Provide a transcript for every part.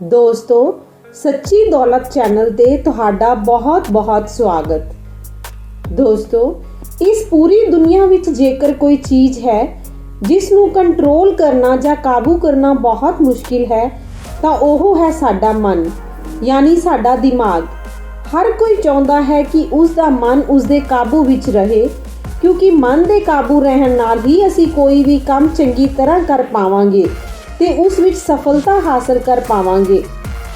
ਦੋਸਤੋ, ਸੱਚੀ ਦੌਲਤ ਚੈਨਲ ਤੇ ਤੁਹਾਡਾ ਬਹੁਤ-ਬਹੁਤ ਸਵਾਗਤ। ਦੋਸਤੋ, ਇਸ ਪੂਰੀ ਦੁਨੀਆ ਵਿੱਚ ਜੇਕਰ ਕੋਈ ਚੀਜ਼ ਹੈ ਜਿਸ ਨੂੰ ਕੰਟਰੋਲ ਕਰਨਾ ਜਾਂ ਕਾਬੂ ਕਰਨਾ ਬਹੁਤ ਮੁਸ਼ਕਿਲ ਹੈ, ਤਾਂ ਉਹ ਹੈ ਸਾਡਾ ਮਨ, ਯਾਨੀ ਸਾਡਾ ਦਿਮਾਗ। ਹਰ ਕੋਈ ਚਾਹੁੰਦਾ ਹੈ ਕਿ ਉਸ ਦਾ ਮਨ ਉਸ ਦੇ ਕਾਬੂ ਵਿੱਚ ਰਹੇ, ਕਿਉਂਕਿ ਮਨ ਦੇ ਕਾਬੂ ਰਹਿਣ ਨਾਲ ਹੀ ਅਸੀਂ ਕੋਈ ਵੀ ਕੰਮ ਚੰਗੀ ਤਰ੍ਹਾਂ ਕਰ ਪਾਵਾਂਗੇ। ਤੇ ਉਸ ਵਿੱਚ ਸਫਲਤਾ ਹਾਸਲ ਕਰ ਪਾਵਾਂਗੇ।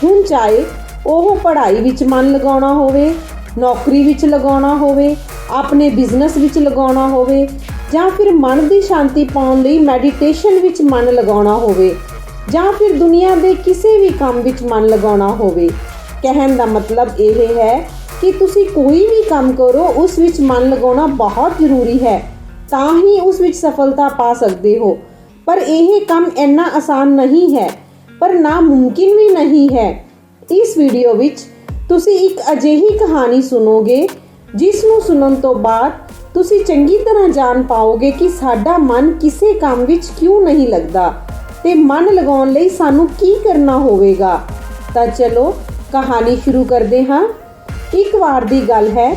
ਹੁਣ ਚਾਹੇ ਉਹ ਪੜ੍ਹਾਈ ਵਿੱਚ ਮਨ ਲਗਾਉਣਾ ਹੋਵੇ, ਨੌਕਰੀ ਵਿੱਚ ਲਗਾਉਣਾ ਹੋਵੇ, ਆਪਣੇ ਬਿਜ਼ਨਸ ਵਿੱਚ ਲਗਾਉਣਾ ਹੋਵੇ, ਜਾਂ ਫਿਰ ਮਨ ਦੀ ਸ਼ਾਂਤੀ ਪਾਉਣ ਲਈ ਮੈਡੀਟੇਸ਼ਨ ਵਿੱਚ ਮਨ ਲਗਾਉਣਾ ਹੋਵੇ, ਜਾਂ ਫਿਰ ਦੁਨੀਆ ਦੇ ਕਿਸੇ ਵੀ ਕੰਮ ਵਿੱਚ ਮਨ ਲਗਾਉਣਾ ਹੋਵੇ। ਕਹਿਣ ਦਾ ਮਤਲਬ ਇਹ ਹੈ ਕਿ ਤੁਸੀਂ ਕੋਈ ਵੀ ਕੰਮ ਕਰੋ, ਉਸ ਵਿੱਚ ਮਨ ਲਗਾਉਣਾ ਬਹੁਤ ਜ਼ਰੂਰੀ ਹੈ। ਤਾਂ ਹੀ ਉਸ ਵਿੱਚ ਸਫਲਤਾ ਪਾ ਸਕਦੇ ਹੋ। ਪਰ ਇਹ ਕੰਮ ਇੰਨਾ ਆਸਾਨ ਨਹੀਂ ਹੈ, ਪਰ ਨਾ ਮੁਮਕਿਨ ਵੀ ਨਹੀਂ ਹੈ। ਇਸ ਵੀਡੀਓ ਵਿੱਚ ਤੁਸੀਂ ਇੱਕ ਅਜਿਹੀ ਕਹਾਣੀ ਸੁਣੋਗੇ, ਜਿਸ ਨੂੰ ਸੁਣਨ ਤੋਂ ਬਾਅਦ ਤੁਸੀਂ ਚੰਗੀ ਤਰ੍ਹਾਂ ਜਾਣ ਪਾਓਗੇ ਕਿ ਸਾਡਾ ਮਨ ਕਿਸੇ ਕੰਮ ਵਿੱਚ ਕਿਉਂ ਨਹੀਂ ਲੱਗਦਾ ਤੇ ਮਨ ਲਗਾਉਣ ਲਈ ਸਾਨੂੰ ਕੀ ਕਰਨਾ ਹੋਵੇਗਾ। ਤਾਂ ਚਲੋ, ਕਹਾਣੀ ਸ਼ੁਰੂ ਕਰਦੇ ਹਾਂ। ਇੱਕ ਵਾਰ ਦੀ ਗੱਲ ਹੈ,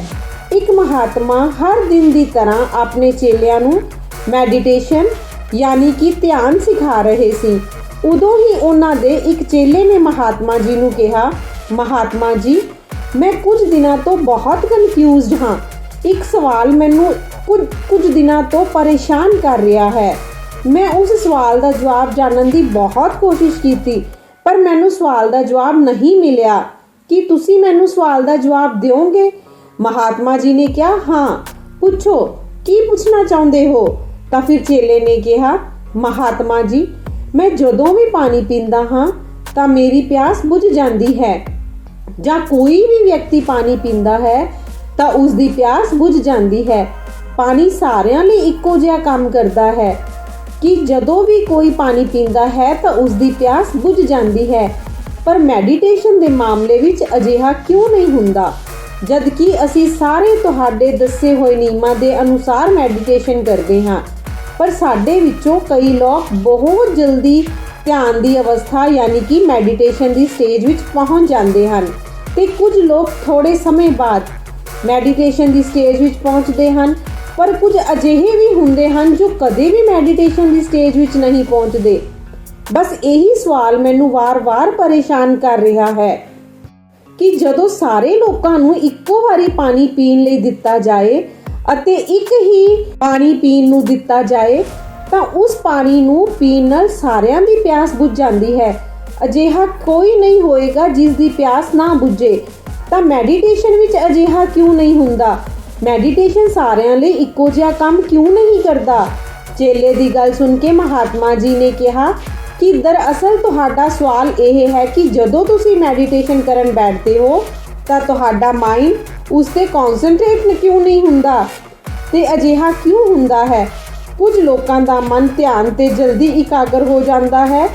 ਇੱਕ ਮਹਾਤਮਾ ਹਰ ਦਿਨ ਦੀ ਤਰ੍ਹਾਂ ਆਪਣੇ ਚੇਲਿਆਂ ਨੂੰ ਮੈਡੀਟੇਸ਼ਨ ਯਾਨੀ ਕਿ ਧਿਆਨ ਸਿਖਾ ਰਹੇ ਸੀ। ਉਦੋਂ ਹੀ ਉਹਨਾਂ ਦੇ ਇੱਕ ਚੇਲੇ ਨੇ ਮਹਾਤਮਾ ਜੀ ਨੂੰ ਕਿਹਾ, ਮਹਾਤਮਾ ਜੀ, ਮੈਂ ਕੁਝ ਦਿਨਾਂ ਤੋਂ ਬਹੁਤ ਕਨਫਿਊਜ਼ਡ ਹਾਂ। ਇੱਕ ਸਵਾਲ ਮੈਨੂੰ ਕੁਝ ਕੁਝ ਦਿਨਾਂ ਤੋਂ ਪਰੇਸ਼ਾਨ ਕਰ ਰਿਹਾ ਹੈ। ਮੈਂ ਉਸ ਸਵਾਲ ਦਾ ਜਵਾਬ ਜਾਣਨ ਦੀ ਬਹੁਤ ਕੋਸ਼ਿਸ਼ ਕੀਤੀ, ਪਰ ਮੈਨੂੰ ਸਵਾਲ ਦਾ ਜਵਾਬ ਨਹੀਂ ਮਿਲਿਆ। ਕੀ ਤੁਸੀਂ ਮੈਨੂੰ ਸਵਾਲ ਦਾ ਜਵਾਬ ਦਿਓਗੇ? ਮਹਾਤਮਾ ਜੀ ਨੇ ਕਿਹਾ, ਹਾਂ। ਪੁੱਛੋ, ਕੀ ਪੁੱਛਣਾ ਚਾਹੁੰਦੇ ਹੋ? ਤਾਂ ਫਿਰ ਚੇਲੇ ਨੇ ਕਿਹਾ, ਮਹਾਤਮਾ ਜੀ, ਮੈਂ ਜਦੋਂ ਵੀ ਪਾਣੀ ਪੀਂਦਾ ਹਾਂ, ਤਾਂ ਮੇਰੀ ਪਿਆਸ ਬੁਝ ਜਾਂਦੀ ਹੈ। ਜਾਂ ਕੋਈ ਵੀ ਵਿਅਕਤੀ ਪਾਣੀ ਪੀਂਦਾ ਹੈ, ਤਾਂ ਉਸ ਦੀ ਪਿਆਸ ਬੁਝ ਜਾਂਦੀ ਹੈ। ਪਾਣੀ ਸਾਰਿਆਂ ਲਈ ਇੱਕੋ ਜਿਹਾ ਕੰਮ ਕਰਦਾ ਹੈ। ਕਿ ਜਦੋਂ ਵੀ ਕੋਈ ਪਾਣੀ ਪੀਂਦਾ ਹੈ, ਤਾਂ ਉਸ ਦੀ ਪਿਆਸ ਬੁਝ ਜਾਂਦੀ ਹੈ। ਪਰ ਮੈਡੀਟੇਸ਼ਨ ਦੇ ਮਾਮਲੇ ਵਿੱਚ ਅਜਿਹਾ ਕਿਉਂ ਨਹੀਂ ਹੁੰਦਾ? ਜਦ ਕਿ ਅਸੀਂ ਸਾਰੇ ਤੁਹਾਡੇ ਦੱਸੇ ਹੋਏ ਨਿਯਮਾਂ ਦੇ ਅਨੁਸਾਰ ਮੈਡੀਟੇਸ਼ਨ ਕਰਦੇ ਹਾਂ ਪਰ ਸਾਡੇ ਵਿੱਚੋਂ ਕਈ ਲੋਕ ਬਹੁਤ ਜਲਦੀ ਧਿਆਨ ਦੀ ਅਵਸਥਾ ਯਾਨੀ ਕਿ ਮੈਡੀਟੇਸ਼ਨ ਦੀ ਸਟੇਜ ਵਿੱਚ ਪਹੁੰਚ ਜਾਂਦੇ ਹਨ ਤੇ ਕੁਝ ਲੋਕ ਥੋੜੇ ਸਮੇਂ ਬਾਅਦ ਮੈਡੀਟੇਸ਼ਨ ਦੀ ਸਟੇਜ ਵਿੱਚ ਪਹੁੰਚਦੇ ਹਨ, ਪਰ ਕੁਝ ਅਜਿਹੇ ਵੀ ਹੁੰਦੇ ਹਨ ਜੋ ਕਦੇ ਵੀ ਮੈਡੀਟੇਸ਼ਨ ਦੀ ਸਟੇਜ ਵਿੱਚ ਨਹੀਂ ਪਹੁੰਚਦੇ। ਬਸ ਇਹੀ ਸਵਾਲ ਮੈਨੂੰ ਵਾਰ-ਵਾਰ ਪਰੇਸ਼ਾਨ ਕਰ ਰਿਹਾ ਹੈ ਕਿ ਜਦੋਂ ਸਾਰੇ ਲੋਕਾਂ ਨੂੰ ਇੱਕੋ ਵਾਰੀ ਪਾਣੀ ਪੀਣ ਲਈ ਦਿੱਤਾ ਜਾਏ ਅਤੇ ਇੱਕ ਹੀ ਪਾਣੀ ਪੀਣ ਨੂੰ ਦਿੱਤਾ ਜਾਏ, ਤਾਂ ਉਸ ਪਾਣੀ ਨੂੰ ਪੀਣ ਨਾਲ ਸਾਰਿਆਂ ਦੀ ਪਿਆਸ ਬੁਝ ਜਾਂਦੀ ਹੈ। ਅਜਿਹਾ ਕੋਈ ਨਹੀਂ ਹੋਏਗਾ ਜਿਸ ਦੀ ਪਿਆਸ ਨਾ ਬੁਝੇ। ਤਾਂ ਮੈਡੀਟੇਸ਼ਨ ਵਿੱਚ ਅਜਿਹਾ ਕਿਉਂ ਨਹੀਂ ਹੁੰਦਾ? ਮੈਡੀਟੇਸ਼ਨ ਸਾਰਿਆਂ ਲਈ ਇੱਕੋ ਜਿਹਾ ਕੰਮ ਕਿਉਂ ਨਹੀਂ ਕਰਦਾ? ਚੇਲੇ ਦੀ ਗੱਲ ਸੁਣ ਕੇ ਮਹਾਤਮਾ ਜੀ ਨੇ ਕਿਹਾ ਕਿ ਦਰਅਸਲ ਤੁਹਾਡਾ ਸਵਾਲ ਇਹ ਹੈ ਕਿ ਜਦੋਂ ਤੁਸੀਂ ਮੈਡੀਟੇਸ਼ਨ ਕਰਨ ਬੈਠਦੇ ਹੋ ਤਾਂ ਤੁਹਾਡਾ ਮਾਈਂਡ ਉਸ ਤੇ ਕਨਸੈਂਟਰੇਟ ਕਿਉਂ ਨਹੀਂ ਹੁੰਦਾ? ਤੇ ਅਜਿਹਾ ਕਿਉਂ ਹੁੰਦਾ ਹੈ? ਕੁਝ ਲੋਕਾਂ ਦਾ ਮਨ ਧਿਆਨ ਤੇ ਜਲਦੀ ਇਕਾਗਰ ਹੋ ਜਾਂਦਾ ਹੈ।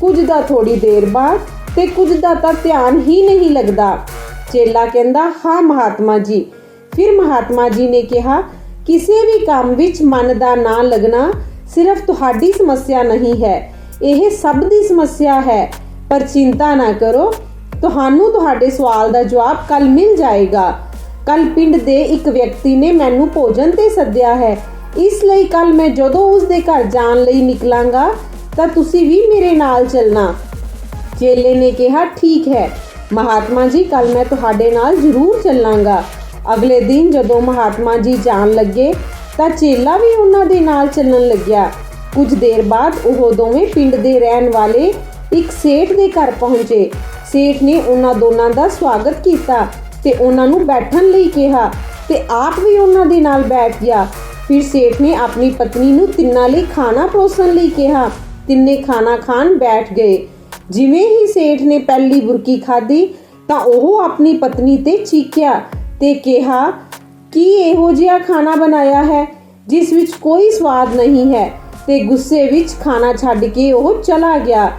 ਕੁਝ ਦਾ ਥੋੜੀ ਦੇਰ ਬਾਅਦ ਤੇ ਕੁਝ ਦਾ ਤਾਂ ਧਿਆਨ ਹੀ ਨਹੀਂ ਲੱਗਦਾ। ਚੇਲਾ ਕਹਿੰਦਾ, ਹਾਂ ਮਹਾਤਮਾ ਜੀ। ਫਿਰ ਮਹਾਤਮਾ ਜੀ ਨੇ ਕਿਹਾ, ਕਿਸੇ ਵੀ ਕੰਮ ਵਿੱਚ ਮਨ ਦਾ ਨਾ ਲੱਗਣਾ ਸਿਰਫ ਤੁਹਾਡੀ ਸਮੱਸਿਆ ਨਹੀਂ ਹੈ। ਇਹ ਸਭ ਦੀ ਸਮੱਸਿਆ ਹੈ। ਪਰ ਚਿੰਤਾ ਨਾ ਕਰੋ ਤੁਹਾਨੂੰ ਤੁਹਾਡੇ ਸਵਾਲ ਦਾ ਜਵਾਬ ਕੱਲ ਮਿਲ ਜਾਏਗਾ। ਕੱਲ ਪਿੰਡ ਦੇ ਇੱਕ ਵਿਅਕਤੀ ਨੇ ਮੈਨੂੰ ਭੋਜਨ ਤੇ ਸੱਦਿਆ ਹੈ। ਇਸ ਲਈ ਕੱਲ ਮੈਂ ਜਦੋਂ ਉਸ ਦੇ ਘਰ ਜਾਣ ਲਈ ਨਿਕਲਾਂਗਾ, ਤਾਂ ਤੁਸੀਂ ਵੀ ਮੇਰੇ ਨਾਲ ਚੱਲਣਾ। ਚੇਲੇ ਨੇ ਕਿਹਾ, ਠੀਕ ਹੈ। ਮਹਾਤਮਾ ਜੀ, ਕੱਲ ਮੈਂ ਤੁਹਾਡੇ ਨਾਲ ਜ਼ਰੂਰ ਚੱਲਾਂਗਾ। ਅਗਲੇ ਦਿਨ ਜਦੋਂ ਮਹਾਤਮਾ ਜੀ ਜਾਣ ਲੱਗੇ, ਤਾਂ ਚੇਲਾ ਵੀ ਉਹਨਾਂ ਦੇ ਨਾਲ ਚੱਲਣ ਲੱਗਿਆ। ਕੁਝ ਦੇਰ ਬਾਅਦ ਉਹ ਦੋਵੇਂ ਪਿੰਡ ਦੇ ਰਹਿਣ ਵਾਲੇ ਇੱਕ ਸੇਠ ਦੇ ਘਰ ਪਹੁੰਚੇ। ਸੇਠ ਨੇ ਉਹਨਾਂ ਦੋਨਾਂ ਦਾ ਸਵਾਗਤ ਕੀਤਾ ਤੇ ਉਹਨਾਂ ਨੂੰ ਬੈਠਣ ਲਈ ਕਿਹਾ ਤੇ ਆਪ ਵੀ ਉਹਨਾਂ ਦੇ ਨਾਲ ਬੈਠ ਗਿਆ। ਫਿਰ ਸੇਠ ਨੇ ਆਪਣੀ ਪਤਨੀ ਨੂੰ ਤਿੰਨਾਂ ਲਈ ਖਾਣਾ ਪਰੋਸਣ ਲਈ ਕਿਹਾ। ਤਿੰਨੇ ਖਾਣਾ ਖਾਣ ਬੈਠ ਗਏ। ਜਿਵੇਂ ਹੀ ਸੇਠ ਨੇ ਪਹਿਲੀ ਬੁਰਕੀ ਖਾਧੀ ਤਾਂ ਉਹ ਆਪਣੀ ਪਤਨੀ ਤੇ ਚੀਕਿਆ ਤੇ ਕਿਹਾ, ਕੀ ਇਹੋ ਜਿਹਾ ਖਾਣਾ ਬਣਾਇਆ ਹੈ ਜਿਸ ਵਿੱਚ ਕੋਈ ਸਵਾਦ ਨਹੀਂ ਹੈ? ਤੇ ਗੁੱਸੇ ਵਿੱਚ ਖਾਣਾ ਛੱਡ ਕੇ ਉਹ ਚਲਾ ਗਿਆ।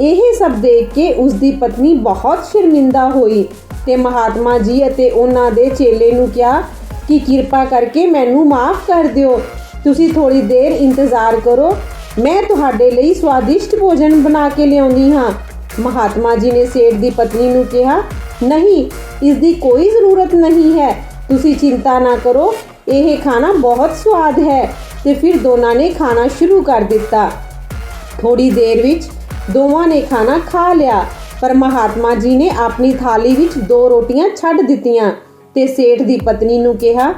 ਇਹ ਸਭ ਦੇਖ ਕੇ ਉਸ ਦੀ ਪਤਨੀ ਬਹੁਤ ਸ਼ਰਮਿੰਦਾ ਹੋਈ ਤੇ ਮਹਾਤਮਾ ਜੀ ਅਤੇ ਉਹਨਾਂ ਦੇ ਚੇਲੇ ਨੂੰ ਕਿਹਾ ਕਿ ਕਿਰਪਾ ਕਰਕੇ ਮੈਨੂੰ ਮਾਫ ਕਰ ਦਿਓ। ਤੁਸੀਂ ਥੋੜੀ ਦੇਰ ਇੰਤਜ਼ਾਰ ਕਰੋ। ਮੈਂ ਤੁਹਾਡੇ ਲਈ ਸਵਾਦਿਸ਼ਟ ਭੋਜਨ ਬਣਾ ਕੇ ਲਿਆਉਂਦੀ ਹਾਂ। ਮਹਾਤਮਾ ਜੀ ਨੇ ਸੇਠ ਦੀ ਪਤਨੀ ਨੂੰ ਕਿਹਾ, ਨਹੀਂ ਇਸ ਦੀ ਕੋਈ ਜ਼ਰੂਰਤ ਨਹੀਂ ਹੈ। ਤੁਸੀਂ ਚਿੰਤਾ ਨਾ ਕਰੋ, ਇਹ ਖਾਣਾ ਬਹੁਤ ਸਵਾਦ ਹੈ। ਤੇ ਫਿਰ ਦੋਨਾਂ ਨੇ ਖਾਣਾ ਸ਼ੁਰੂ ਕਰ ਦਿੱਤਾ। ਥੋੜੀ ਦੇਰ ਵਿੱਚ ਦੋਵਾਂ ਨੇ ਖਾਣਾ ਖਾ ਲਿਆ। ਪਰ ਮਹਾਤਮਾ ਜੀ ਨੇ ਆਪਣੀ ਥਾਲੀ ਵਿੱਚ ਦੋ ਰੋਟੀਆਂ ਛੱਡ ਦਿੱਤੀਆਂ ਤੇ ਸੇਠ ਦੀ ਪਤਨੀ ਨੂੰ ਕਿਹਾ,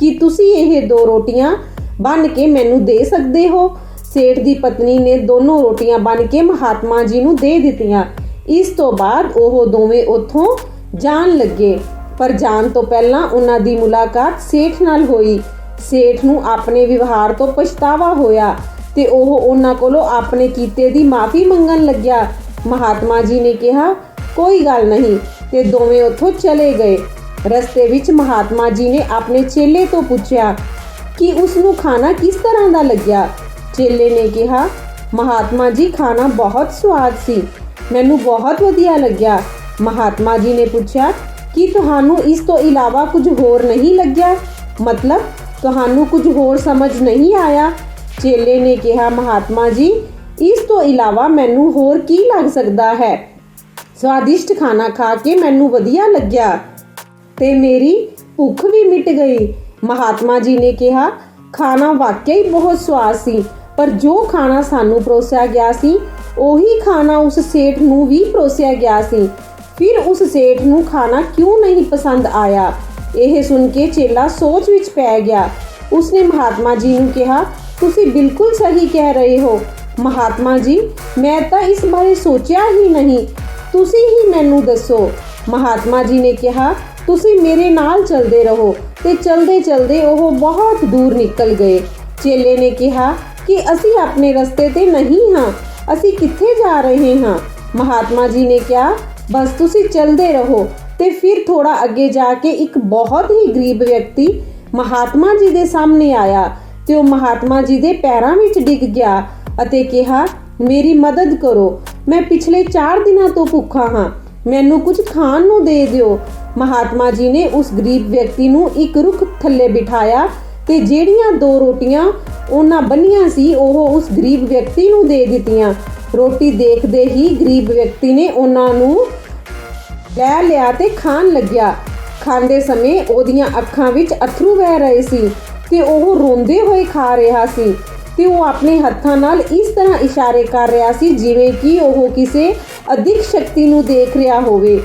ਕਿ ਤੁਸੀਂ ਇਹ ਦੋ ਰੋਟੀਆਂ ਬਣ ਕੇ ਮੈਨੂੰ ਦੇ ਸਕਦੇ ਹੋ? ਸੇਠ ਦੀ ਪਤਨੀ ਨੇ ਦੋਨੋਂ ਰੋਟੀਆਂ ਬਣ ਕੇ ਮਹਾਤਮਾ ਜੀ ਨੂੰ ਦੇ ਦਿੱਤੀਆਂ। ਇਸ ਤੋਂ ਬਾਅਦ ਉਹ ਦੋਵੇਂ ਉੱਥੋਂ ਜਾਣ ਲੱਗੇ। ਪਰ ਜਾਣ ਤੋਂ ਪਹਿਲਾਂ ਉਹਨਾਂ ਦੀ ਮੁਲਾਕਾਤ ਸੇਠ ਨਾਲ ਹੋਈ। ਸੇਠ ਨੂੰ ਆਪਣੇ ਵਿਵਹਾਰ ਤੋਂ ਪਛਤਾਵਾ ਹੋਇਆ। ਤੇ ਉਹ ਉਹਨਾਂ ਕੋਲੋਂ ਆਪਣੇ ਕੀਤੇ ਦੀ ਮਾਫੀ ਮੰਗਣ ਲੱਗਿਆ। ਮਹਾਤਮਾ ਜੀ ਨੇ ਕਿਹਾ, ਕੋਈ ਗੱਲ ਨਹੀਂ। ਤੇ ਦੋਵੇਂ ਉੱਥੋਂ ਚਲੇ ਗਏ। ਰਸਤੇ ਵਿੱਚ ਮਹਾਤਮਾ ਜੀ ਨੇ ਆਪਣੇ ਚੇਲੇ ਤੋਂ ਪੁੱਛਿਆ ਕਿ ਉਸ ਨੂੰ ਖਾਣਾ ਕਿਸ ਤਰ੍ਹਾਂ ਦਾ ਲੱਗਿਆ? ਚੇਲੇ ਨੇ ਕਿਹਾ, ਮਹਾਤਮਾ ਜੀ, ਖਾਣਾ ਬਹੁਤ ਸਵਾਦ ਸੀ। ਮੈਨੂੰ ਬਹੁਤ ਵਧੀਆ ਲੱਗਿਆ। ਮਹਾਤਮਾ ਜੀ ਨੇ ਪੁੱਛਿਆ, ਕਿ ਤੁਹਾਨੂੰ ਇਸ ਤੋਂ ਇਲਾਵਾ ਕੁਝ ਹੋਰ ਨਹੀਂ ਲੱਗਿਆ? ਮਤਲਬ, ਤੁਹਾਨੂੰ ਕੁਝ ਹੋਰ ਸਮਝ ਨਹੀਂ ਆਇਆ? ਚੇਲੇ ਨੇ ਕਿਹਾ, ਮਹਾਤਮਾ ਜੀ, ਇਸ ਤੋਂ ਇਲਾਵਾ ਮੈਨੂੰ ਹੋਰ ਕੀ ਲੱਗ ਸਕਦਾ ਹੈ? ਸਵਾਦਿਸ਼ਟ ਖਾਣਾ ਖਾ ਕੇ ਮੈਨੂੰ ਵਧੀਆ ਲੱਗਿਆ ਤੇ ਮੇਰੀ ਭੁੱਖ ਵੀ ਮਿਟ ਗਈ। ਮਹਾਤਮਾ ਜੀ ਨੇ ਕਿਹਾ, ਖਾਣਾ ਵਾਕਈ ਬਹੁਤ ਸਵਾਦ ਸੀ, ਪਰ ਜੋ ਖਾਣਾ ਸਾਨੂੰ ਪਰੋਸਿਆ ਗਿਆ ਸੀ, ਉਹੀ ਖਾਣਾ ਉਸ ਸੇਠ ਨੂੰ ਵੀ ਪਰੋਸਿਆ ਗਿਆ ਸੀ। ਫਿਰ ਉਸ ਸੇਠ ਨੂੰ ਖਾਣਾ ਕਿਉਂ ਨਹੀਂ ਪਸੰਦ ਆਇਆ? ਇਹ ਸੁਣ ਕੇ ਚੇਲਾ ਸੋਚ ਵਿੱਚ ਪੈ ਗਿਆ। ਉਸਨੇ ਮਹਾਤਮਾ ਜੀ ਨੂੰ ਕਿਹਾ ਤੁਸੀਂ ਬਿਲਕੁਲ ਸਹੀ ਕਹਿ ਰਹੇ ਹੋ ਮਹਾਤਮਾ ਜੀ ਮੈਂ ਤਾਂ ਇਸ ਬਾਰੇ ਸੋਚਿਆ ਹੀ ਨਹੀਂ ਤੁਸੀਂ ਹੀ ਮੈਨੂੰ ਦੱਸੋ ਮਹਾਤਮਾ ਜੀ ਨੇ ਕਿਹਾ ਤੁਸੀਂ ਮੇਰੇ ਨਾਲ ਚੱਲਦੇ ਰਹੋ ਤੇ ਚਲਦੇ ਚਲਦੇ ਉਹ ਬਹੁਤ ਦੂਰ ਨਿਕਲ ਗਏ ਚੇਲੇ ਨੇ ਕਿਹਾ ਕਿ ਅਸੀਂ ਆਪਣੇ ਰਸਤੇ ਤੇ ਨਹੀਂ ਹਾਂ ਅਸੀਂ ਕਿੱਥੇ ਜਾ ਰਹੇ ਹਾਂ ਮਹਾਤਮਾ ਜੀ ਨੇ ਕਿਹਾ ਬਸ ਤੁਸੀਂ ਚੱਲਦੇ ਰਹੋ ਤੇ ਫਿਰ ਥੋੜਾ ਅੱਗੇ ਜਾ ਕੇ ਇੱਕ ਬਹੁਤ ਹੀ ਗਰੀਬ ਵਿਅਕਤੀ ਮਹਾਤਮਾ ਜੀ ਦੇ ਸਾਹਮਣੇ ਆਇਆ ਤੇ ਉਹ ਮਹਾਤਮਾ ਜੀ ਦੇ ਪੈਰਾਂ ਵਿੱਚ ਡਿੱਗ ਗਿਆ ਅਤੇ ਕਿਹਾ, ਮੇਰੀ ਮਦਦ ਕਰੋ। ਮੈਂ ਪਿਛਲੇ 4 ਦਿਨਾਂ ਤੋਂ ਭੁੱਖਾ ਹਾਂ। ਮੈਨੂੰ ਕੁਝ ਖਾਣ ਨੂੰ ਦੇ ਦਿਓ। ਮਹਾਤਮਾ ਜੀ ਨੇ ਉਸ ਗਰੀਬ ਵਿਅਕਤੀ ਨੂੰ ਇੱਕ ਰੁੱਖ ਥੱਲੇ ਬਿਠਾਇਆ ਤੇ ਜਿਹੜੀਆਂ ਦੋ ਰੋਟੀਆਂ ਉਹਨਾਂ ਬੰਨੀਆਂ ਸੀ, ਉਹ ਉਸ ਗਰੀਬ ਵਿਅਕਤੀ ਨੂੰ ਦੇ ਦਿੱਤੀਆਂ। ਰੋਟੀ ਦੇਖਦੇ ਹੀ ਗਰੀਬ ਵਿਅਕਤੀ ਨੇ ਉਹਨਾਂ ਨੂੰ ਲੈ ਲਿਆ ਤੇ ਖਾਣ ਲੱਗਿਆ। ਖਾਂਦੇ ਸਮੇਂ ਉਹਦੀਆਂ ਅੱਖਾਂ ਵਿੱਚ ਅਥਰੂ ਵਹਿ ਰਹੇ ਸੀ। ਤੇ ਉਹ ਰੋਂਦੇ ਹੋਏ ਖਾ ਰਿਹਾ ਸੀ ਤੇ ਉਹ ਆਪਣੇ ਹੱਥਾਂ ਨਾਲ ਇਸ ਤਰ੍ਹਾਂ ਇਸ਼ਾਰੇ ਕਰ ਰਿਹਾ ਸੀ ਜਿਵੇਂ ਕਿ ਉਹ ਕਿਸੇ ਅਧਿਕ ਸ਼ਕਤੀ ਨੂੰ ਦੇਖ ਰਿਹਾ ਹੋਵੇ।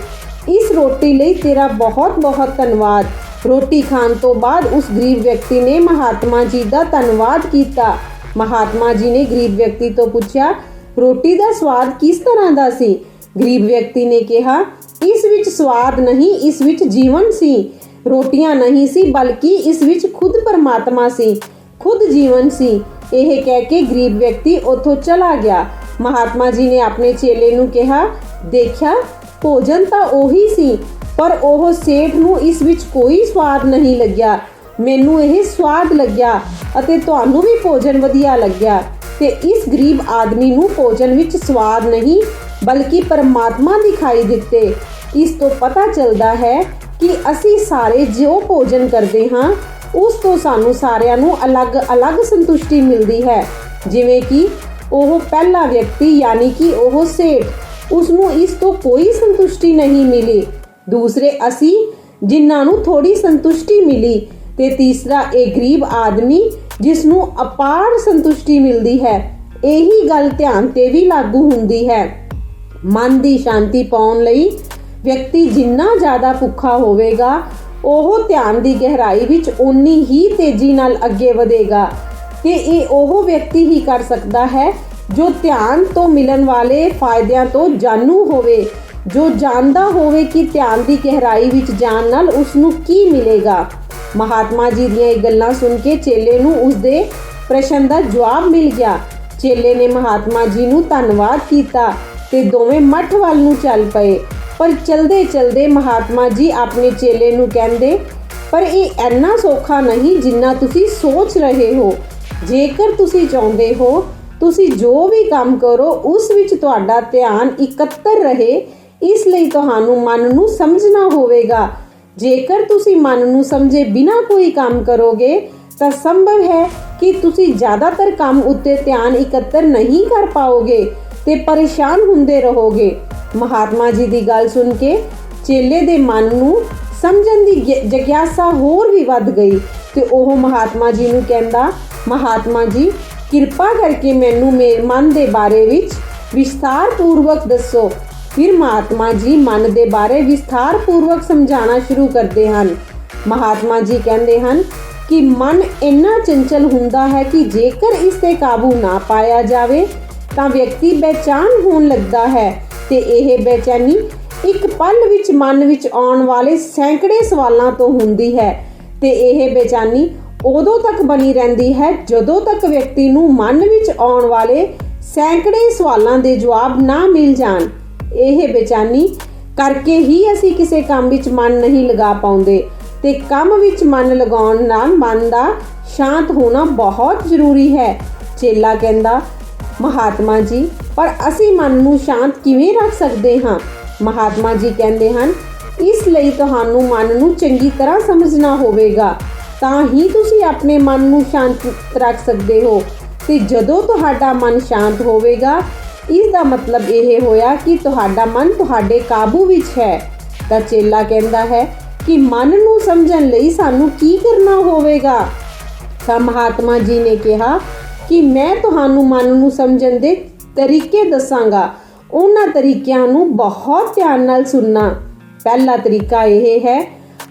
ਇਸ ਰੋਟੀ ਲਈ ਤੇਰਾ ਬਹੁਤ-ਬਹੁਤ ਧੰਨਵਾਦ। ਰੋਟੀ ਖਾਣ ਤੋਂ ਬਾਅਦ ਉਸ ਗਰੀਬ ਵਿਅਕਤੀ ਨੇ ਮਹਾਤਮਾ ਜੀ ਦਾ ਧੰਨਵਾਦ ਕੀਤਾ। ਮਹਾਤਮਾ ਜੀ ਨੇ ਗਰੀਬ ਵਿਅਕਤੀ ਤੋਂ ਪੁੱਛਿਆ, ਰੋਟੀ ਦਾ ਸਵਾਦ ਕਿਸ ਤਰ੍ਹਾਂ ਦਾ ਸੀ? ਗਰੀਬ ਵਿਅਕਤੀ ਨੇ ਕਿਹਾ, ਇਸ ਵਿੱਚ ਸਵਾਦ ਨਹੀਂ, ਇਸ ਵਿੱਚ ਜੀਵਨ ਸੀ। ਰੋਟੀਆਂ ਨਹੀਂ ਸੀ, ਬਲਕਿ ਇਸ ਵਿੱਚ ਖੁਦ ਪਰਮਾਤਮਾ ਸੀ, ਖੁਦ ਜੀਵਨ ਸੀ। ਇਹ ਕਹਿ ਕੇ ਗਰੀਬ ਵਿਅਕਤੀ ਉੱਥੋਂ ਚਲਾ ਗਿਆ। ਮਹਾਤਮਾ ਜੀ ਨੇ ਆਪਣੇ ਚੇਲੇ ਨੂੰ ਕਿਹਾ, ਦੇਖਿਆ, ਭੋਜਨ ਤਾਂ ਉਹੀ ਸੀ, ਪਰ ਉਹ ਸੇਠ ਨੂੰ ਇਸ ਵਿੱਚ ਕੋਈ ਸਵਾਦ ਨਹੀਂ ਲੱਗਿਆ। ਮੈਨੂੰ ਇਹ ਸਵਾਦ ਲੱਗਿਆ ਅਤੇ ਤੁਹਾਨੂੰ ਵੀ ਭੋਜਨ ਵਧੀਆ ਲੱਗਿਆ। ਤੇ ਇਸ ਗਰੀਬ ਆਦਮੀ ਨੂੰ ਭੋਜਨ ਵਿੱਚ ਸਵਾਦ ਨਹੀਂ, ਬਲਕਿ ਪਰਮਾਤਮਾ ਦਿਖਾਈ ਦਿੱਤੇ। ਇਸ ਤੋਂ ਪਤਾ ਚੱਲਦਾ ਹੈ ਕਿ ਅਸੀਂ ਸਾਰੇ ਜੋ ਭੋਜਨ ਕਰਦੇ ਹਾਂ, ਉਸ ਤੋਂ ਸਾਨੂੰ ਸਾਰਿਆਂ ਨੂੰ ਅਲੱਗ-ਅਲੱਗ ਸੰਤੁਸ਼ਟੀ ਮਿਲਦੀ ਹੈ। ਜਿਵੇਂ ਕਿ ਉਹ ਪਹਿਲਾ ਵਿਅਕਤੀ, ਯਾਨੀ ਕਿ ਉਹ ਸੇਠ ਉਸ ਨੂੰ ਇਸ ਤੋਂ ਕੋਈ ਸੰਤੁਸ਼ਟੀ ਨਹੀਂ ਮਿਲੀ। ਦੂਸਰੇ, ਅਸੀਂ ਜਿਨ੍ਹਾਂ ਨੂੰ ਥੋੜੀ ਸੰਤੁਸ਼ਟੀ ਮਿਲੀ ਤੇ ਤੀਸਰਾ, ਇਹ ਗਰੀਬ ਆਦਮੀ ਜਿਸ ਨੂੰ ਅਪਾਰ ਸੰਤੁਸ਼ਟੀ ਮਿਲਦੀ ਹੈ। ਇਹੀ ਗੱਲ ਧਿਆਨ ਤੇ ਵੀ ਲਾਗੂ ਹੁੰਦੀ ਹੈ। ਮਨ ਦੀ ਸ਼ਾਂਤੀ ਪਾਉਣ ਲਈ ਵਿਅਕਤੀ ਜਿੰਨਾ ਜ਼ਿਆਦਾ ਭੁੱਖਾ ਹੋਵੇਗਾ, ਉਹ ਧਿਆਨ ਦੀ ਗਹਿਰਾਈ ਵਿੱਚ ਓਨੀ ਹੀ ਤੇਜ਼ੀ ਨਾਲ ਅੱਗੇ ਵਧੇਗਾ। ਤੇ ਇਹ ਉਹ ਵਿਅਕਤੀ ਹੀ ਕਰ ਸਕਦਾ ਹੈ ਜੋ ਧਿਆਨ ਤੋਂ ਮਿਲਣ ਵਾਲੇ ਫਾਇਦਿਆਂ ਤੋਂ ਜਾਣੂ ਹੋਵੇ, ਜੋ ਜਾਣਦਾ ਹੋਵੇ ਕਿ ਧਿਆਨ ਦੀ ਗਹਿਰਾਈ ਵਿੱਚ ਜਾਣ ਨਾਲ ਉਸ ਨੂੰ ਕੀ ਮਿਲੇਗਾ। ਮਹਾਤਮਾ ਜੀ ਦੀਆਂ ਇਹ ਗੱਲਾਂ ਸੁਣ ਕੇ ਚੇਲੇ ਨੂੰ ਉਸ ਦੇ ਪ੍ਰਸ਼ਨ ਦਾ ਜਵਾਬ ਮਿਲ ਗਿਆ। ਚੇਲੇ ਨੇ ਮਹਾਤਮਾ ਜੀ ਨੂੰ ਧੰਨਵਾਦ ਕੀਤਾ ਤੇ ਦੋਵੇਂ ਮੱਠ ਵੱਲ ਨੂੰ ਚੱਲ ਪਏ। ਪਰ ਚਲਦੇ ਚਲਦੇ ਮਹਾਤਮਾ ਜੀ ਆਪਣੇ ਚੇਲੇ ਨੂੰ ਕਹਿੰਦੇ, ਪਰ ਇਹ ਐਨਾ ਸੌਖਾ ਨਹੀਂ ਜਿੰਨਾ ਤੁਸੀਂ ਸੋਚ ਰਹੇ ਹੋ। ਜੇਕਰ ਤੁਸੀਂ ਚਾਹੁੰਦੇ ਹੋ, ਤੁਸੀਂ ਜੋ ਵੀ ਕੰਮ ਕਰੋ, ਉਸ ਵਿੱਚ ਤੁਹਾਡਾ ਧਿਆਨ ਇਕੱਤਰ ਰਹੇ। ਇਸ ਲਈ ਤੁਹਾਨੂੰ ਮਨ ਨੂੰ ਸਮਝਣਾ ਹੋਵੇਗਾ। ਜੇਕਰ ਤੁਸੀਂ ਮਨ ਨੂੰ ਸਮਝੇ ਬਿਨਾ ਕੋਈ ਕੰਮ ਕਰੋਗੇ, ਤਾਂ ਸੰਭਵ ਹੈ ਕਿ ਤੁਸੀਂ ਜ਼ਿਆਦਾਤਰ ਕੰਮ ਉੱਤੇ ਧਿਆਨ ਇਕੱਤਰ ਨਹੀਂ ਕਰ ਪਾਓਗੇ। ਤੇ ਪਰੇਸ਼ਾਨ ਹੁੰਦੇ ਰਹੋਗੇ। ਮਹਾਤਮਾ ਜੀ ਦੀ ਗੱਲ ਸੁਣ ਕੇ ਚੇਲੇ ਦੇ ਮਨ ਨੂੰ ਸਮਝਣ ਦੀ ਜਗਿਆਸਾ ਹੋਰ ਵੀ ਵੱਧ ਗਈ ਤੇ ਉਹ ਮਹਾਤਮਾ ਜੀ ਨੂੰ ਕਹਿੰਦਾ, ਮਹਾਤਮਾ ਜੀ, ਕਿਰਪਾ ਕਰਕੇ ਮੈਨੂੰ ਮੇਰੇ ਮਨ ਦੇ ਬਾਰੇ ਵਿੱਚ ਵਿਸਥਾਰ ਪੂਰਵਕ ਦੱਸੋ। ਫਿਰ ਮਹਾਤਮਾ ਜੀ ਮਨ ਦੇ ਬਾਰੇ ਵਿਸਥਾਰ ਪੂਰਵਕ ਸਮਝਾਉਣਾ ਸ਼ੁਰੂ ਕਰਦੇ ਹਨ। ਮਹਾਤਮਾ ਜੀ ਕਹਿੰਦੇ ਹਨ ਕਿ ਮਨ ਇੰਨਾ ਚੰਚਲ ਹੁੰਦਾ ਹੈ ਕਿ ਜੇਕਰ ਇਸ ਤੇ ਕਾਬੂ ਨਾ ਪਾਇਆ ਜਾਵੇ ਤਾਂ ਵਿਅਕਤੀ ਬੇਚੈਨ ਹੋਣ ਲੱਗਦਾ ਹੈ ਤੇ ਇਹ ਬੇਚੈਨੀ ਇੱਕ ਪਲ ਵਿੱਚ ਮਨ ਵਿੱਚ ਆਉਣ ਵਾਲੇ ਸੈਂਕੜੇ ਸਵਾਲਾਂ ਤੋਂ ਹੁੰਦੀ ਹੈ ਤੇ ਇਹ ਬੇਚੈਨੀ ਉਦੋਂ ਤੱਕ ਬਣੀ ਰਹਿੰਦੀ ਹੈ ਜਦੋਂ ਤੱਕ ਵਿਅਕਤੀ ਨੂੰ ਮਨ ਵਿੱਚ ਆਉਣ ਵਾਲੇ ਸੈਂਕੜੇ ਸਵਾਲਾਂ ਦੇ ਜਵਾਬ ਨਾ ਮਿਲ ਜਾਣ। ਇਹ ਬੇਚੈਨੀ ਕਰਕੇ ਹੀ ਅਸੀਂ ਕਿਸੇ ਕੰਮ ਵਿੱਚ ਮਨ ਨਹੀਂ ਲਗਾ ਪਾਉਂਦੇ ਤੇ ਕੰਮ ਵਿੱਚ ਮਨ ਲਗਾਉਣ ਨਾਲ ਮਨ ਦਾ ਸ਼ਾਂਤ ਹੋਣਾ ਬਹੁਤ ਜ਼ਰੂਰੀ ਹੈ। ਚੇਲਾ ਕਹਿੰਦਾ ਮਹਾਤਮਾ ਜੀ, ਪਰ ਅਸੀਂ ਮਨ ਨੂੰ ਸ਼ਾਂਤ ਕਿਵੇਂ ਰੱਖ ਸਕਦੇ ਹਾਂ? ਮਹਾਤਮਾ ਜੀ ਕਹਿੰਦੇ ਹਨ, ਇਸ ਲਈ ਤੁਹਾਨੂੰ ਮਨ ਨੂੰ ਚੰਗੀ ਤਰ੍ਹਾਂ ਸਮਝਣਾ ਹੋਵੇਗਾ। ਤਾਂ ਹੀ ਤੁਸੀਂ ਆਪਣੇ ਮਨ ਨੂੰ ਸ਼ਾਂਤ ਰੱਖ ਸਕਦੇ ਹੋ। ਤੇ ਜਦੋਂ ਤੁਹਾਡਾ ਮਨ ਸ਼ਾਂਤ ਹੋਵੇਗਾ, ਇਸ ਦਾ ਮਤਲਬ ਇਹ ਹੋਇਆ ਕਿ ਤੁਹਾਡਾ ਮਨ ਤੁਹਾਡੇ ਕਾਬੂ ਵਿੱਚ ਹੈ। ਤਾਂ ਚੇਲਾ ਕਹਿੰਦਾ ਹੈ ਕਿ ਮਨ ਨੂੰ ਸਮਝਣ ਲਈ ਸਾਨੂੰ ਕੀ ਕਰਨਾ ਹੋਵੇਗਾ? ਤਾਂ ਮਹਾਤਮਾ ਜੀ ਨੇ ਕਿਹਾ ਕਿ ਮੈਂ ਤੁਹਾਨੂੰ ਮਨ ਨੂੰ ਸਮਝਣ ਦੇ ਤਰੀਕੇ ਦੱਸਾਂਗਾ। ਉਹਨਾਂ ਤਰੀਕਿਆਂ ਨੂੰ ਬਹੁਤ ਧਿਆਨ ਨਾਲ ਸੁਣਨਾ। ਪਹਿਲਾ ਤਰੀਕਾ ਇਹ ਹੈ,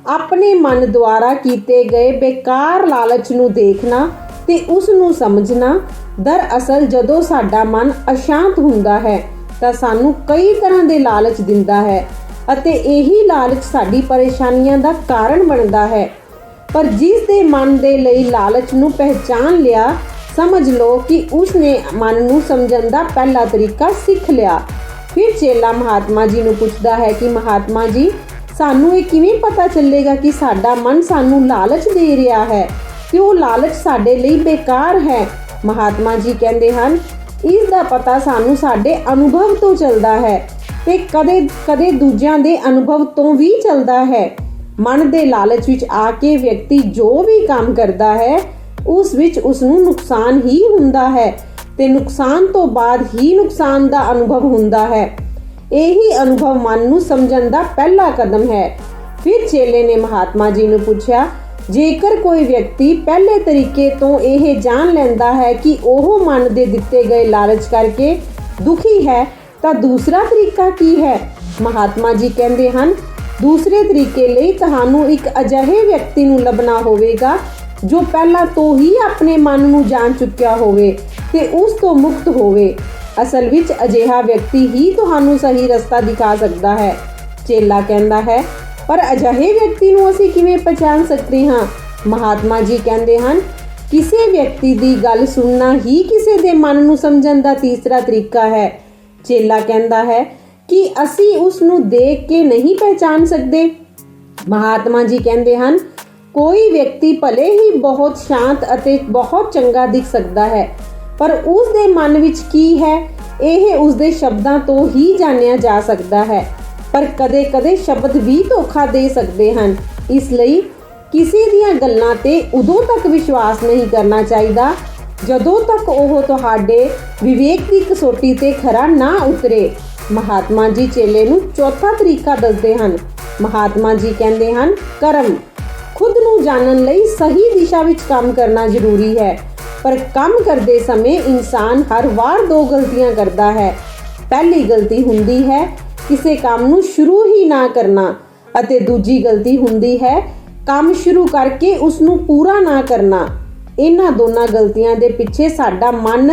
ਆਪਣੇ ਮਨ ਦੁਆਰਾ ਕੀਤੇ ਗਏ ਬੇਕਾਰ ਲਾਲਚ ਨੂੰ ਦੇਖਣਾ ਤੇ ਉਸ ਨੂੰ ਸਮਝਣਾ। ਦਰਅਸਲ ਜਦੋਂ ਸਾਡਾ ਮਨ ਅਸ਼ਾਂਤ ਹੁੰਦਾ ਹੈ, ਤਾਂ ਸਾਨੂੰ ਕਈ ਤਰ੍ਹਾਂ ਦੇ ਲਾਲਚ ਦਿੰਦਾ ਹੈ ਅਤੇ ਇਹੀ ਲਾਲਚ ਸਾਡੀ ਪਰੇਸ਼ਾਨੀਆਂ ਦਾ ਕਾਰਨ ਬਣਦਾ ਹੈ। ਪਰ ਜਿਸ ਦੇ ਮਨ ਦੇ ਲਈ ਲਾਲਚ ਨੂੰ ਪਹਿਚਾਨ ਲਿਆ ਸਮਝ ਲਓ ਕਿ ਉਸ ਨੇ ਮਨ ਨੂੰ ਸਮਝਣ ਦਾ ਪਹਿਲਾ ਤਰੀਕਾ ਸਿੱਖ ਲਿਆ। ਫਿਰ ਚੇਲਾ ਮਹਾਤਮਾ ਜੀ ਨੂੰ ਪੁੱਛਦਾ ਹੈ ਕਿ ਮਹਾਤਮਾ ਜੀ, ਸਾਨੂੰ ਇਹ ਕਿਵੇਂ ਪਤਾ ਚੱਲੇਗਾ ਕਿ ਸਾਡਾ ਮਨ ਸਾਨੂੰ ਲਾਲਚ ਦੇ ਰਿਹਾ ਹੈ? ਕਿ ਉਹ ਲਾਲਚ ਸਾਡੇ ਲਈ ਬੇਕਾਰ ਹੈ? ਮਹਾਤਮਾ ਜੀ ਕਹਿੰਦੇ ਹਨ, ਇਸ ਦਾ ਪਤਾ ਸਾਨੂੰ ਸਾਡੇ ਅਨੁਭਵ ਤੋਂ ਚੱਲਦਾ ਹੈ ਤੇ ਕਦੇ ਕਦੇ ਦੂਜਿਆਂ ਦੇ ਅਨੁਭਵ ਤੋਂ ਵੀ ਚੱਲਦਾ ਹੈ। ਮਨ ਦੇ ਲਾਲਚ ਵਿੱਚ ਆ ਕੇ ਵਿਅਕਤੀ ਜੋ ਵੀ ਕੰਮ ਕਰਦਾ ਹੈ ਉਸ ਵਿੱਚ ਉਸ ਨੂੰ ਨੁਕਸਾਨ ਹੀ ਹੁੰਦਾ ਹੈ ਤੇ ਨੁਕਸਾਨ ਤੋਂ ਬਾਅਦ ਹੀ ਨੁਕਸਾਨ ਦਾ ਅਨੁਭਵ ਹੁੰਦਾ ਹੈ। ਇਹੀ ਅਨੁਭਵ ਮਨ ਨੂੰ ਸਮਝਣ ਦਾ ਪਹਿਲਾ ਕਦਮ ਹੈ। ਫਿਰ ਚੇਲੇ ਨੇ ਮਹਾਤਮਾ ਜੀ ਨੂੰ ਪੁੱਛਿਆ, ਜੇਕਰ ਕੋਈ ਵਿਅਕਤੀ ਪਹਿਲੇ ਤਰੀਕੇ ਤੋਂ ਇਹ ਜਾਣ ਲੈਂਦਾ ਹੈ ਕਿ ਉਹ ਮਨ ਦੇ ਦਿੱਤੇ ਗਏ ਲਾਲਚ ਕਰਕੇ ਦੁਖੀ ਹੈ, ਤਾਂ ਦੂਸਰਾ ਤਰੀਕਾ ਕੀ ਹੈ? ਮਹਾਤਮਾ ਜੀ ਕਹਿੰਦੇ ਹਨ, ਦੂਸਰੇ ਤਰੀਕੇ ਲਈ ਤੁਹਾਨੂੰ ਇੱਕ ਅਜਿਹੇ ਵਿਅਕਤੀ ਨੂੰ ਲੱਭਣਾ ਹੋਵੇਗਾ ਜੋ ਪਹਿਲਾਂ ਤੋਂ ਹੀ ਆਪਣੇ ਮਨ ਨੂੰ ਜਾਣ ਚੁੱਕਿਆ ਹੋਵੇ ਤੇ ਉਸ ਤੋਂ ਮੁਕਤ ਹੋਵੇ, ਅਸਲ ਵਿੱਚ ਅਜਿਹਾ ਵਿਅਕਤੀ ਹੀ ਤੁਹਾਨੂੰ ਸਹੀ ਰਸਤਾ ਦਿਖਾ ਸਕਦਾ ਹੈ। ਚੇਲਾ ਕਹਿੰਦਾ ਹੈ, ਪਰ ਅਜਿਹੇ ਵਿਅਕਤੀ ਨੂੰ ਅਸੀਂ ਕਿਵੇਂ ਪਛਾਣ ਸਕਦੇ ਹਾਂ? ਮਹਾਤਮਾ ਜੀ ਕਹਿੰਦੇ ਹਨ, ਕਿਸੇ ਵਿਅਕਤੀ ਦੀ ਗੱਲ ਸੁਣਨਾ ਹੀ ਕਿਸੇ ਦੇ ਮਨ ਨੂੰ ਸਮਝਣ ਦਾ ਤੀਸਰਾ ਤਰੀਕਾ ਹੈ। ਚੇਲਾ ਕਹਿੰਦਾ ਹੈ, ਕਿ ਅਸੀਂ ਉਸ ਨੂੰ ਦੇਖ ਕੇ ਨਹੀਂ ਪਹਿਚਾਨ ਸਕਦੇ? ਮਹਾਤਮਾ ਜੀ ਕਹਿੰਦੇ ਹਨ ਕੋਈ ਵਿਅਕਤੀ ਭਲੇ ਹੀ ਬਹੁਤ ਸ਼ਾਂਤ ਅਤੇ ਬਹੁਤ ਚੰਗਾ ਦਿਖ ਸਕਦਾ ਹੈ। ਪਰ ਉਸ ਦੇ ਮਨ ਵਿੱਚ ਕੀ ਹੈ? ਇਹ ਉਸ ਦੇ ਸ਼ਬਦਾਂ ਤੋਂ ਹੀ ਜਾਣਿਆ ਜਾ ਸਕਦਾ ਹੈ। ਪਰ ਕਦੇ-ਕਦੇ ਸ਼ਬਦ ਵੀ ਧੋਖਾ ਦੇ ਸਕਦੇ ਹਨ। ਇਸ ਲਈ ਕਿਸੇ ਦੀਆਂ ਗੱਲਾਂ ਤੇ ਉਦੋਂ ਤੱਕ ਵਿਸ਼ਵਾਸ ਨਹੀਂ ਕਰਨਾ ਚਾਹੀਦਾ, ਜਦੋਂ ਤੱਕ ਉਹ ਤੁਹਾਡੇ ਵਿਵੇਕ ਦੀ ਕਸੋਟੀ ਤੇ ਖਰਾ ਨਾ ਉਤਰੇ। ਮਹਾਤਮਾ ਜੀ ਚੇਲੇ ਨੂੰ ਚੌਥਾ ਤਰੀਕਾ ਦੱਸਦੇ ਹਨ। ਮਹਾਤਮਾ ਜੀ ਕਹਿੰਦੇ ਹਨ, ਕਰਮ। ਖੁਦ ਨੂੰ ਜਾਣਨ ਲਈ ਸਹੀ ਦਿਸ਼ਾ ਵਿੱਚ ਕੰਮ ਕਰਨਾ ਜ਼ਰੂਰੀ ਹੈ। ਪਰ ਕੰਮ ਕਰਦੇ ਸਮੇਂ ਇਨਸਾਨ ਹਰ ਵਾਰ ਦੋ ਗਲਤੀਆਂ ਕਰਦਾ ਹੈ। ਪਹਿਲੀ ਗਲਤੀ ਹੁੰਦੀ ਹੈ, ਕਿਸੇ ਕੰਮ ਨੂੰ ਸ਼ੁਰੂ ਹੀ ਨਾ ਕਰਨਾ ਅਤੇ ਦੂਜੀ ਗਲਤੀ ਹੁੰਦੀ ਹੈ, ਕੰਮ ਸ਼ੁਰੂ ਕਰਕੇ ਉਸ ਨੂੰ ਪੂਰਾ ਨਾ ਕਰਨਾ। ਇਹਨਾਂ ਦੋਨਾਂ ਗਲਤੀਆਂ ਦੇ ਪਿੱਛੇ ਸਾਡਾ ਮਨ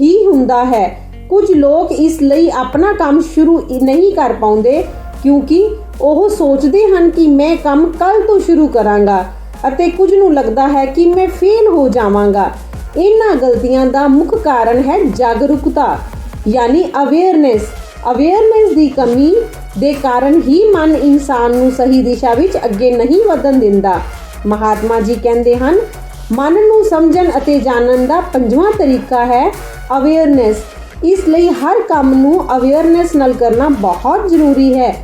ਹੀ ਹੁੰਦਾ ਹੈ। ਕੁਝ ਲੋਕ ਇਸ ਲਈ ਆਪਣਾ ਕੰਮ ਸ਼ੁਰੂ ਨਹੀਂ ਕਰ ਪਾਉਂਦੇ ਕਿਉਂਕਿ ਉਹ ਸੋਚਦੇ ਹਨ ਕਿ ਮੈਂ ਕੰਮ ਕੱਲ ਤੋਂ ਸ਼ੁਰੂ ਕਰਾਂਗਾ ਅਤੇ ਕੁਝ ਨੂੰ ਲੱਗਦਾ ਹੈ ਕਿ ਮੈਂ ਫੇਲ ਹੋ ਜਾਵਾਂਗਾ। ਇਹਨਾਂ ਗਲਤੀਆਂ ਦਾ ਮੁੱਖ ਕਾਰਨ ਹੈ ਜਾਗਰੂਕਤਾ, ਯਾਨੀ ਅਵੇਅਰਨੈਸ ਅਵੇਅਰਨੈਸ ਦੀ ਕਮੀ ਦੇ ਕਾਰਨ ਹੀ ਮਨ ਇਨਸਾਨ ਨੂੰ ਸਹੀ ਦਿਸ਼ਾ ਵਿੱਚ ਅੱਗੇ ਨਹੀਂ ਵਧਣ ਦਿੰਦਾ। ਮਹਾਤਮਾ ਜੀ ਕਹਿੰਦੇ ਹਨ, ਮਨ ਨੂੰ ਸਮਝਣ ਅਤੇ ਜਾਣਨ ਦਾ ਪੰਜਵਾਂ ਤਰੀਕਾ ਹੈ ਅਵੇਅਰਨੈਸ ਇਸ ਲਈ ਹਰ ਕੰਮ ਨੂੰ ਅਵੇਅਰਨੈਸ ਨਾਲ ਕਰਨਾ ਬਹੁਤ ਜ਼ਰੂਰੀ ਹੈ।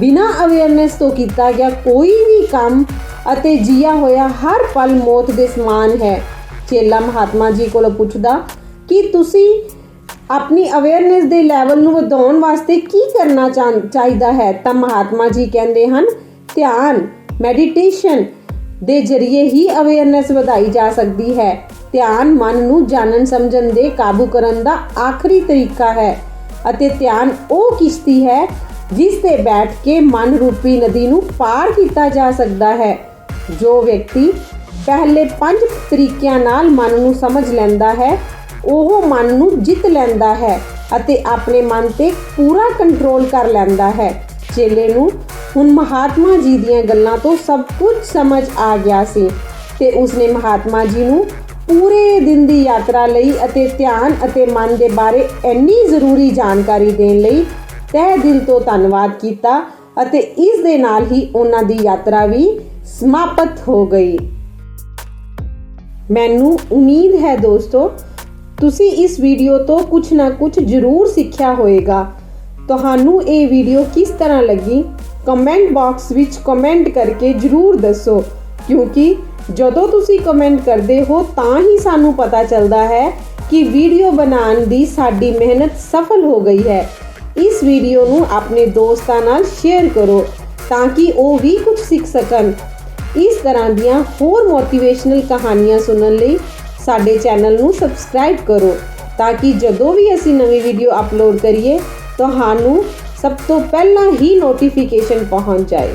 ਬਿਨਾਂ ਅਵੇਅਰਨੈਸ ਤੋਂ ਕੀਤਾ ਗਿਆ ਕੋਈ ਵੀ ਕੰਮ ਅਤੇ ਜੀਆ ਹੋਇਆ ਹਰ ਪਲ ਮੌਤ ਦੇ ਸਮਾਨ ਹੈ। ਚੇਲਾ ਮਹਾਤਮਾ ਜੀ ਕੋਲੋਂ ਪੁੱਛਦਾ, ਕਿ ਤੁਸੀਂ ਆਪਣੀ ਅਵੇਅਰਨੈਸ ਦੇ ਲੈਵਲ ਨੂੰ ਵਧਾਉਣ ਵਾਸਤੇ ਕੀ ਕਰਨਾ ਚਾਹੀਦਾ ਹੈ? ਤਾਂ ਮਹਾਤਮਾ ਜੀ ਕਹਿੰਦੇ ਹਨ, ਧਿਆਨ ਮੈਡੀਟੇਸ਼ਨ ਦੇ ਜ਼ਰੀਏ ਹੀ ਅਵੇਅਰਨੈਸ ਵਧਾਈ ਜਾ ਸਕਦੀ ਹੈ। ਧਿਆਨ ਮਨ ਨੂੰ ਜਾਣਨ, ਸਮਝਣ ਦੇ ਕਾਬੂ ਕਰਨ ਦਾ ਆਖਰੀ ਤਰੀਕਾ ਹੈ ਅਤੇ ਧਿਆਨ ਉਹ ਕਿਸ਼ਤੀ ਹੈ ਜਿਸ ਤੇ ਬੈਠ ਕੇ ਮਨ ਰੂਪੀ ਨਦੀ ਨੂੰ ਪਾਰ ਕੀਤਾ ਜਾ ਸਕਦਾ ਹੈ। ਜੋ ਵਿਅਕਤੀ ਪਹਿਲੇ ਪੰਜ ਤਰੀਕਿਆਂ ਨਾਲ ਮਨ ਨੂੰ ਸਮਝ ਲੈਂਦਾ ਹੈ, ਉਹ ਮਨ ਨੂੰ ਜਿੱਤ ਲੈਂਦਾ ਹੈ ਅਤੇ ਆਪਣੇ ਮਨ ਤੇ ਪੂਰਾ ਕੰਟਰੋਲ ਕਰ ਲੈਂਦਾ ਹੈ। ਚੇਲੇ ਨੂੰ ਹੁਣ ਮਹਾਤਮਾ ਜੀ ਦੀਆਂ ਗੱਲਾਂ ਤੋਂ ਸਭ ਕੁਝ ਸਮਝ ਆ ਗਿਆ ਸੀ ਤੇ ਉਸਨੇ ਮਹਾਤਮਾ ਜੀ ਨੂੰ ਪੂਰੇ ਦਿਨ ਦੀ ਯਾਤਰਾ ਲਈ ਅਤੇ ਧਿਆਨ ਅਤੇ ਮਨ ਦੇ ਬਾਰੇ ਇੰਨੀ ਜ਼ਰੂਰੀ ਜਾਣਕਾਰੀ ਦੇਣ ਲਈ ਤਹਿ ਦਿਲ ਤੋਂ ਧੰਨਵਾਦ ਕੀਤਾ ਅਤੇ ਇਸ ਦੇ ਨਾਲ ਹੀ ਉਹਨਾਂ ਦੀ ਯਾਤਰਾ ਵੀ ਸਮਾਪਤ ਹੋ ਗਈ। ਮੈਨੂੰ ਉਮੀਦ ਹੈ ਦੋਸਤੋ, ਤੁਸੀਂ ਇਸ ਵੀਡੀਓ ਤੋਂ ਕੁਝ ਨਾ ਕੁਝ ਜ਼ਰੂਰ ਸਿੱਖਿਆ ਹੋਵੇਗਾ। ਤੁਹਾਨੂੰ ਇਹ ਵੀਡੀਓ ਕਿਸ ਤਰ੍ਹਾਂ ਲੱਗੀ? ਕਮੈਂਟ ਬਾਕਸ ਵਿੱਚ ਕਮੈਂਟ ਕਰਕੇ ਜ਼ਰੂਰ ਦੱਸੋ, ਕਿਉਂਕਿ ਜਦੋਂ ਤੁਸੀਂ ਕਮੈਂਟ ਕਰਦੇ ਹੋ ਤਾਂ ਹੀ ਸਾਨੂੰ ਪਤਾ ਚੱਲਦਾ ਹੈ ਕਿ ਵੀਡੀਓ ਬਣਾਉਣ ਦੀ ਸਾਡੀ ਮਿਹਨਤ ਸਫਲ ਹੋ ਗਈ ਹੈ। ਇਸ ਵੀਡੀਓ ਨੂੰ ਆਪਣੇ ਦੋਸਤਾਂ ਨਾਲ ਸ਼ੇਅਰ ਕਰੋ ਤਾਂ ਕਿ ਉਹ ਵੀ ਕੁਝ ਸਿੱਖ ਸਕਣ। ਇਸ ਤਰ੍ਹਾਂ ਦੀਆਂ ਹੋਰ ਮੋਟੀਵੇਸ਼ਨਲ ਕਹਾਣੀਆਂ ਸੁਣਨ ਲਈ ਸਾਡੇ ਚੈਨਲ ਨੂੰ ਸਬਸਕ੍ਰਾਈਬ ਕਰੋ ਤਾਂ ਕਿ ਜਦੋਂ ਵੀ ਅਸੀਂ ਨਵੀਂ ਵੀਡੀਓ ਅਪਲੋਡ ਕਰੀਏ, ਤੁਹਾਨੂੰ ਸਭ ਤੋਂ ਪਹਿਲਾਂ ਹੀ ਨੋਟੀਫਿਕੇਸ਼ਨ ਪਹੁੰਚ ਜਾਏ।